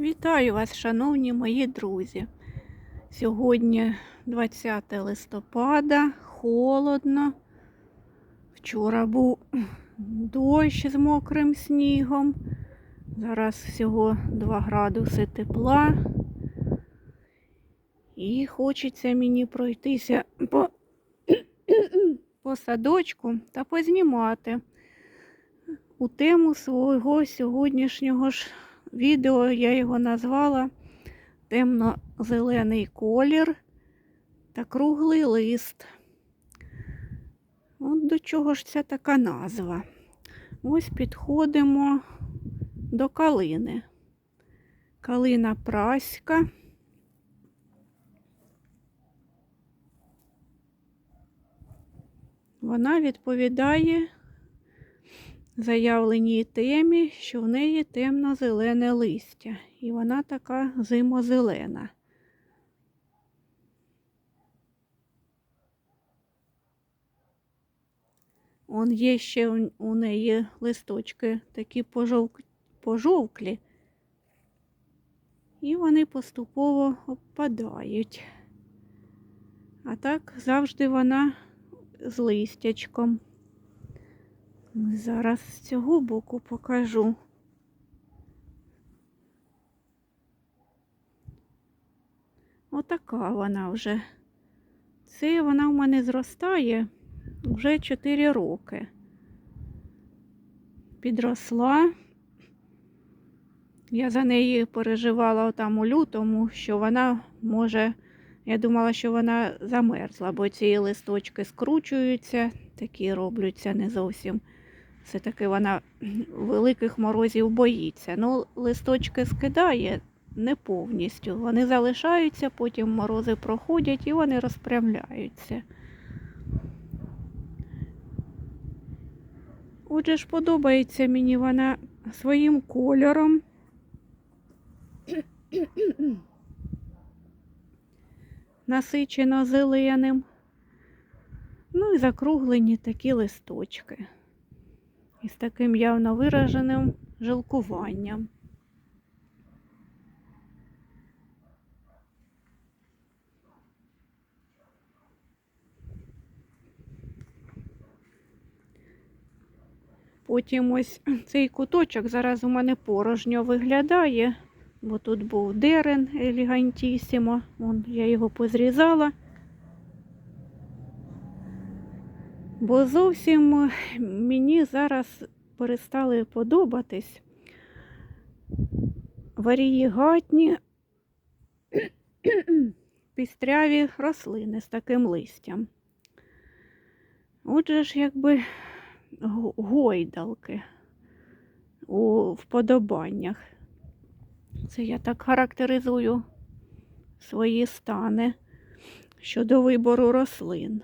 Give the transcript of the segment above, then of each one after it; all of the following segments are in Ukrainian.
Вітаю вас, шановні мої друзі. Сьогодні 20 листопада, холодно. Вчора був дощ з мокрим снігом. Зараз всього 2 градуси тепла. І хочеться мені пройтися по, по садочку та познімати. У тему свого сьогоднішнього ж відео я його назвала темно-зелений колір та круглий лист. От до чого ж ця така назва? Ось підходимо до калини. Калина праська. Вона відповідає заявленій темі, що в неї темно-зелене листя, і вона така зимозелена. Он є ще у- неї листочки такі пожовк... пожовклі, і вони поступово обпадають. А так завжди вона з листячком. Зараз з цього боку покажу. Отака вона вже. Це вона в мене зростає вже 4 роки. Підросла. Я за неї переживала там у лютому, що вона може, я думала, що вона замерзла, бо ці листочки скручуються, такі робляться не зовсім. Все-таки вона великих морозів боїться. Ну, листочки скидає не повністю. Вони залишаються, потім морози проходять і вони розпрямляються. Отже ж подобається мені вона своїм кольором. Насичено зеленим. Ну і закруглені такі листочки із таким явно вираженим жилкуванням. Потім ось цей куточок зараз у мене порожньо виглядає, бо тут був дерен елегантісімо. Я його позрізала. Бо зовсім мені зараз перестали подобатись варієгатні пістряві рослини з таким листям. Отже ж, якби гойдалки у вподобаннях. Це я так характеризую свої стани щодо вибору рослин.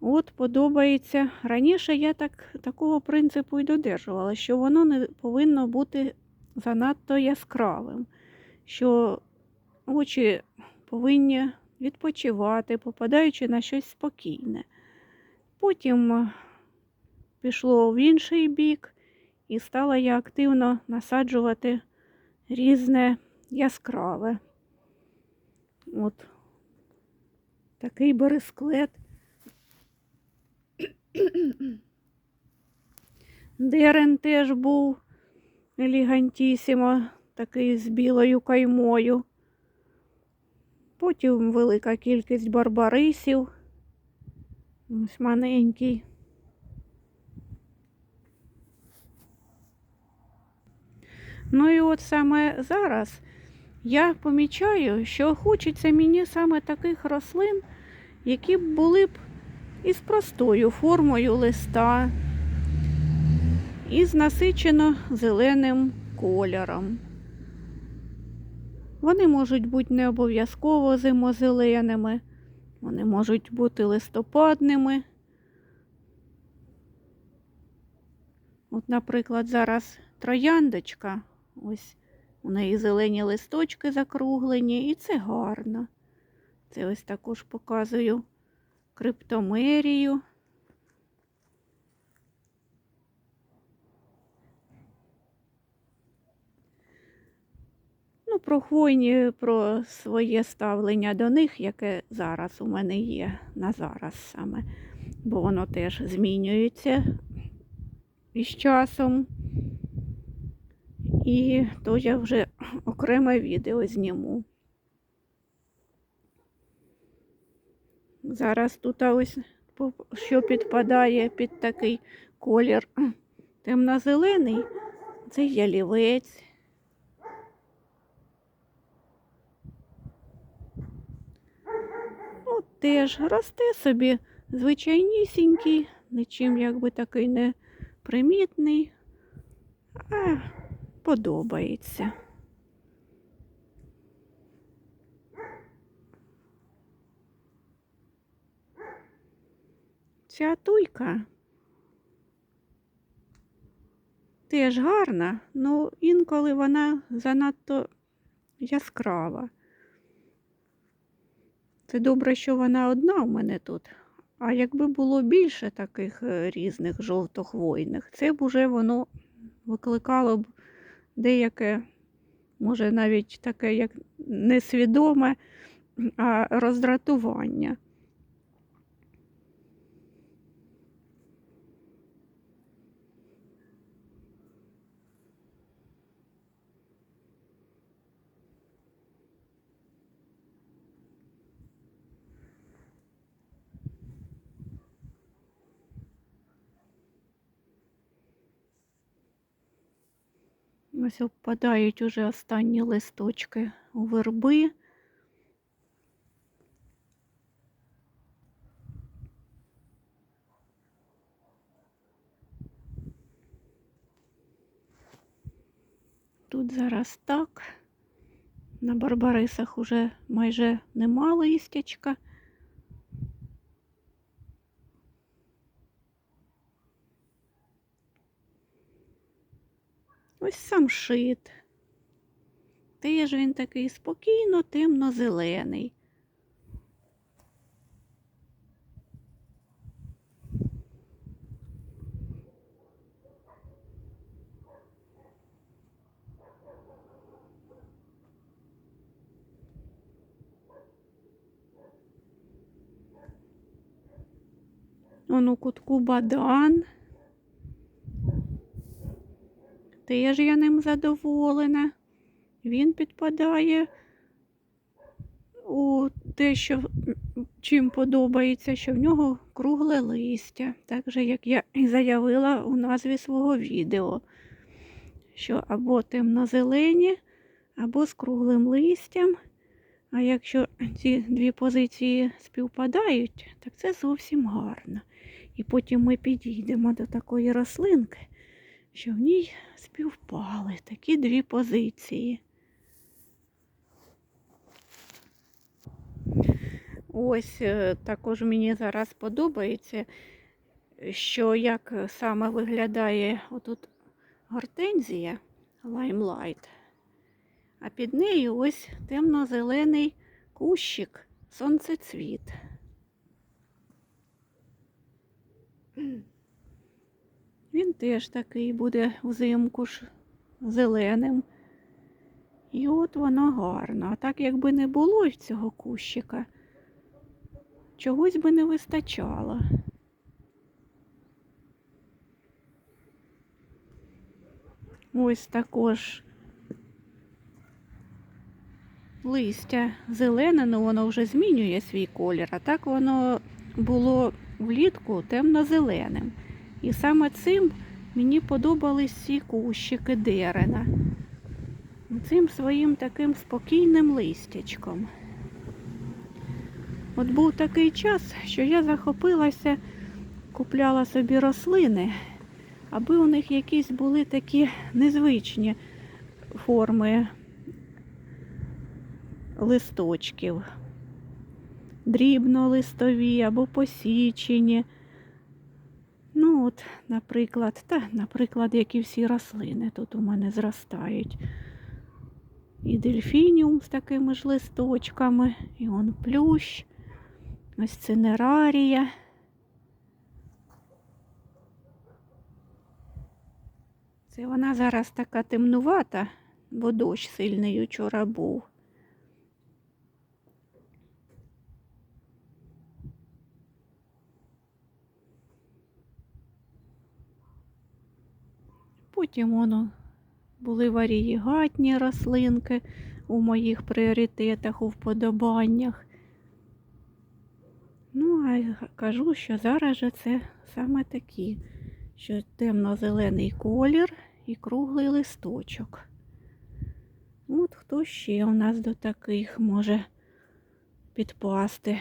От подобається. Раніше я так, такого принципу і додержувала, що воно не повинно бути занадто яскравим, що очі повинні відпочивати, попадаючи на щось спокійне. Потім е, пішло в інший бік, і стала я активно насаджувати різне яскраве. От такий бересклет. Дерен теж був елегантісімо, такий з білою каймою. Потім велика кількість барбарисів. Ось маленький. Ну і от саме зараз я помічаю, що хочеться мені саме таких рослин, які були б із простою формою листа, і з насичено зеленим кольором. Вони можуть бути не обов'язково зимозеленими, вони можуть бути листопадними. От, наприклад, зараз трояндочка, ось у неї зелені листочки закруглені, і це гарно. Це ось також показую криптомерію. Ну, про хвойні, про своє ставлення до них, яке зараз у мене є, на зараз саме. Бо воно теж змінюється із часом. І то я вже окреме відео зніму. Зараз тут ось що підпадає під такий колір темно-зелений, це ялівець. Ну, теж росте собі звичайнісінький, нічим якби такий не примітний, а подобається. Ця туйка теж гарна, але інколи вона занадто яскрава. Це добре, що вона одна у мене тут. А якби було більше таких е, різних жовтохвойних, це б уже воно викликало б деяке, може, навіть таке, як несвідоме, а роздратування. Ось опадають уже останні листочки у верби. Тут зараз так. На барбарисах уже майже нема листячка. Ось самшит. Теж він такий спокійно темно-зелений. Он у кутку бадан. Теж я ним задоволена. Він підпадає у те, що чим подобається, що в нього кругле листя. Так же, як я і заявила у назві свого відео, що або темно-зелені, або з круглим листям. А якщо ці дві позиції співпадають, так це зовсім гарно. І потім ми підійдемо до такої рослинки, що в ній співпали такі дві позиції. Ось е, також мені зараз подобається, що як саме виглядає отут гортензія лаймлайт, а під нею ось темно-зелений кущик сонцецвіт. Він теж такий буде взимку ж зеленим. І от воно гарно. А так якби не було цього кущика, чогось би не вистачало. Ось також листя зелене, але воно вже змінює свій колір, а так воно було влітку темно-зеленим. І саме цим мені подобались ці кущики дерена. Цим своїм таким спокійним листячком. От був такий час, що я захопилася, купляла собі рослини, аби у них якісь були такі незвичні форми листочків, дрібнолистові або посічені. Ну, от, наприклад, та, наприклад, як і всі рослини тут у мене зростають. І дельфініум з такими ж листочками, і он плющ, ось цинерарія. Це вона зараз така темнувата, бо дощ сильний вчора був. Потім воно були варієгатні рослинки у моїх пріоритетах, у вподобаннях. Ну, а кажу, що зараз же це саме такі, що темно-зелений колір і круглий листочок. От хто ще у нас до таких може підпасти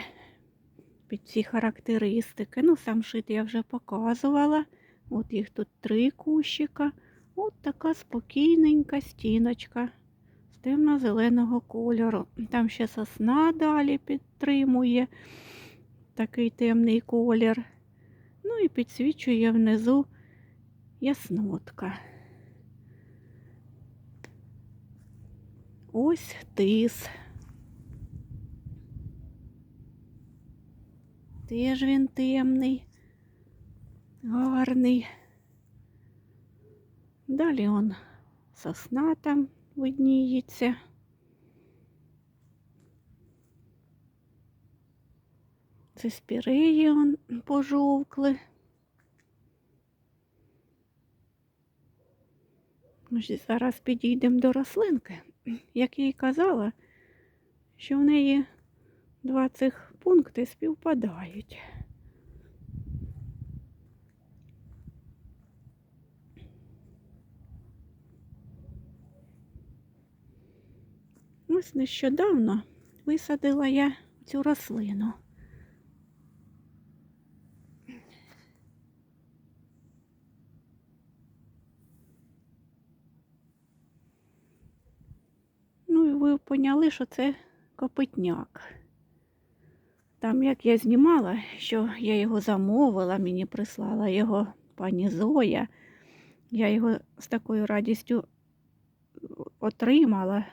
під ці характеристики. Ну, сам шит я вже показувала. От їх тут три кущика. От така спокійненька стіночка з темно-зеленого кольору. Там ще сосна далі підтримує такий темний колір. Ну і підсвічує внизу яснотка. Ось тис. Теж він темний, гарний. Далі он сосна там видніється. Це спіреї он пожовкли. Зараз підійдемо до рослинки. Як я й казала, що в неї два цих пункти співпадають. Ось нещодавно висадила я цю рослину. Ну і ви поняли, що це копитняк. Там, як я знімала, що я його замовила, мені прислала його пані Зоя. Я його з такою радістю отримала.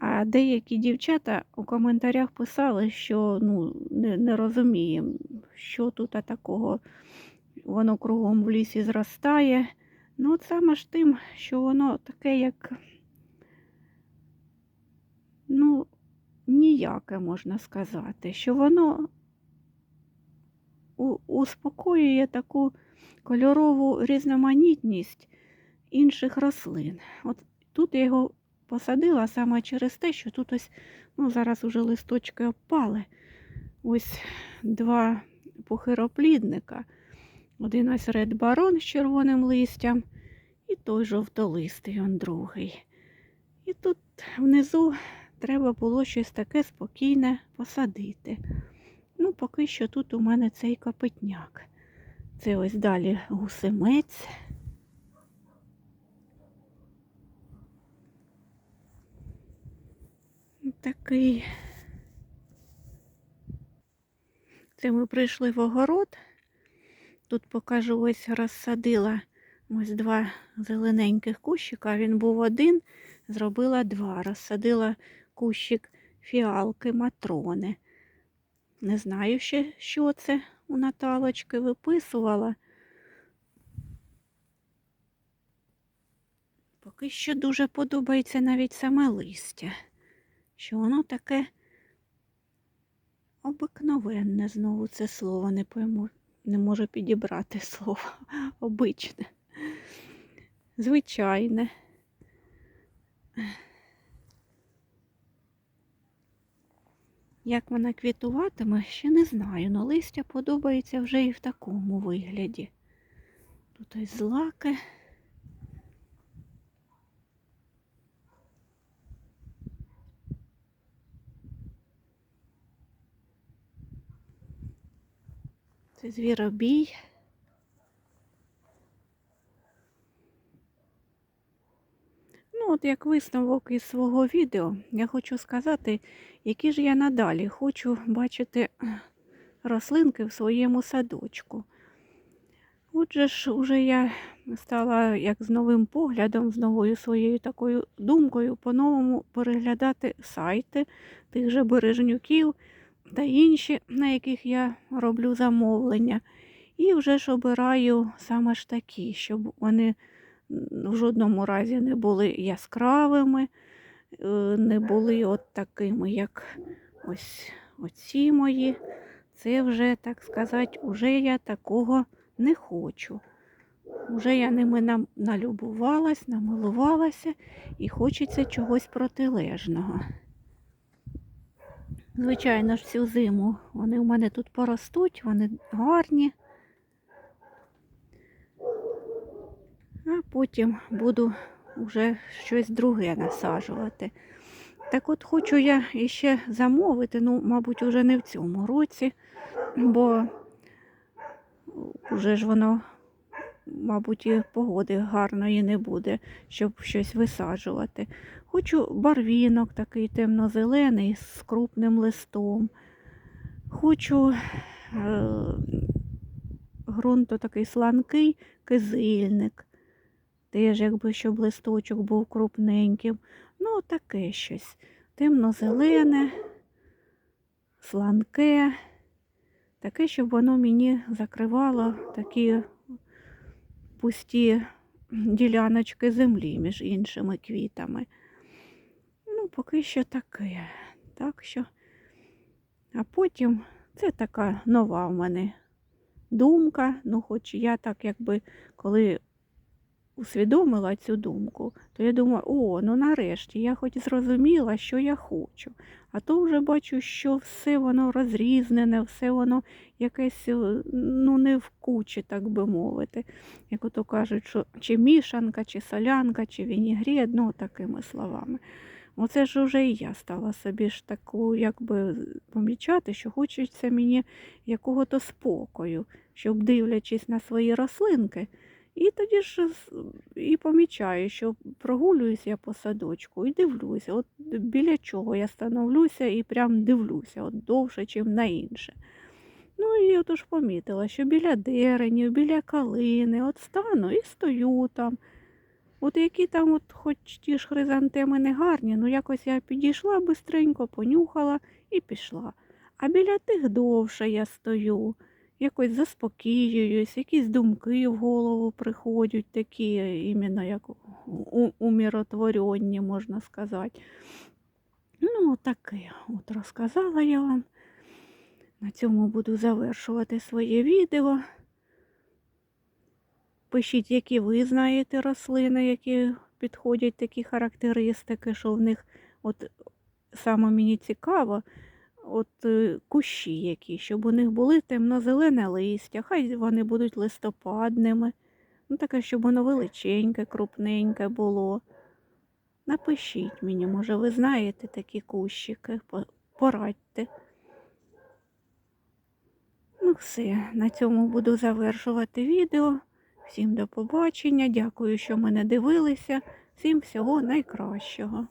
А деякі дівчата у коментарях писали, що ну, не, не розуміємо, що тут такого, воно кругом в лісі зростає. Ну, от саме ж тим, що воно таке, як, ну, ніяке можна сказати, що воно успокоює таку кольорову різноманітність інших рослин. От тут його посадила саме через те, що тут ось, ну, зараз уже листочки опали. Ось два похироплідника. Один ось Ред Барон з червоним листям, і той жовтолистий, он другий. І тут внизу треба було щось таке спокійне посадити. Ну, поки що тут у мене цей копитняк. Це ось далі гусемець. Такий. Це ми прийшли в огород. Тут покажу, ось розсадила ось два зелененьких кущика. Він був один, зробила два. Розсадила кущик фіалки матрони. Не знаю ще, що це у Наталочки виписувала. Поки що дуже подобається навіть саме листя, що воно таке обикновенне, знову це слово не пойму, не можу підібрати слово обичне, звичайне. Як вона квітуватиме, ще не знаю, але листя подобається вже і в такому вигляді. Тут ось злаки. Це звіробій. Ну, от як висновок із свого відео, я хочу сказати, які ж я надалі хочу бачити рослинки в своєму садочку. Отже ж, уже я стала як з новим поглядом, з новою своєю такою думкою по-новому переглядати сайти тих же бережнюків та інші, на яких я роблю замовлення. І вже ж обираю саме ж такі, щоб вони в жодному разі не були яскравими, е, не були от такими, як ось оці мої. Це вже, так сказати, уже я такого не хочу. Уже я ними налюбувалась, намилувалася і хочеться чогось протилежного. Звичайно ж, всю зиму вони у мене тут поростуть, вони гарні. А потім буду вже щось друге насаджувати. Так от хочу я іще замовити, ну, мабуть, уже не в цьому році, бо вже ж воно, мабуть, і погоди гарної не буде, щоб щось висаджувати. Хочу барвінок такий темно-зелений з крупним листом. Хочу е, ґрунто такий сланкий кизильник. Теж, якби щоб листочок був крупненьким. Ну, таке щось. Темно-зелене, сланке. Таке, щоб воно мені закривало такі пусті діляночки землі між іншими квітами. Поки що таке. Так що, а потім це така нова в мене думка. Ну, хоч я так якби коли усвідомила цю думку, то я думаю, о, ну нарешті я хоч зрозуміла, що я хочу. А то вже бачу, що все воно розрізнене, все воно якесь е, ну, не в кучі, так би мовити. Як ото кажуть, що чи мішанка, чи солянка, чи вінігрет, ну такими словами. Оце ж вже і я стала собі ж таку, якби помічати, що хочеться мені якого-то спокою, щоб дивлячись на свої рослинки. І тоді ж і помічаю, що прогулююсь я по садочку і дивлюся, от біля чого я становлюся і прям дивлюся, от довше, чим на інше. Ну і отож помітила, що біля деренів, біля калини, от стану і стою там. От які там, от хоч ті ж хризантеми не гарні, ну якось я підійшла бистренько, понюхала і пішла. А біля тих довше я стою якось заспокоююсь, якісь думки в голову приходять, такі іменно як у- умиротворенні, можна сказати. Ну, таке от розказала я вам. На цьому буду завершувати своє відео. Пишіть, які ви знаєте рослини, які підходять такі характеристики, що в них от саме мені цікаво, от е, кущі які, щоб у них були темно-зелене листя, хай вони будуть листопадними. Ну, таке, щоб воно величеньке, крупненьке було. Напишіть мені, може, ви знаєте такі кущики, порадьте. Ну, все, на цьому буду завершувати відео. Всім до побачення. Дякую, що мене дивилися. Всім всього найкращого.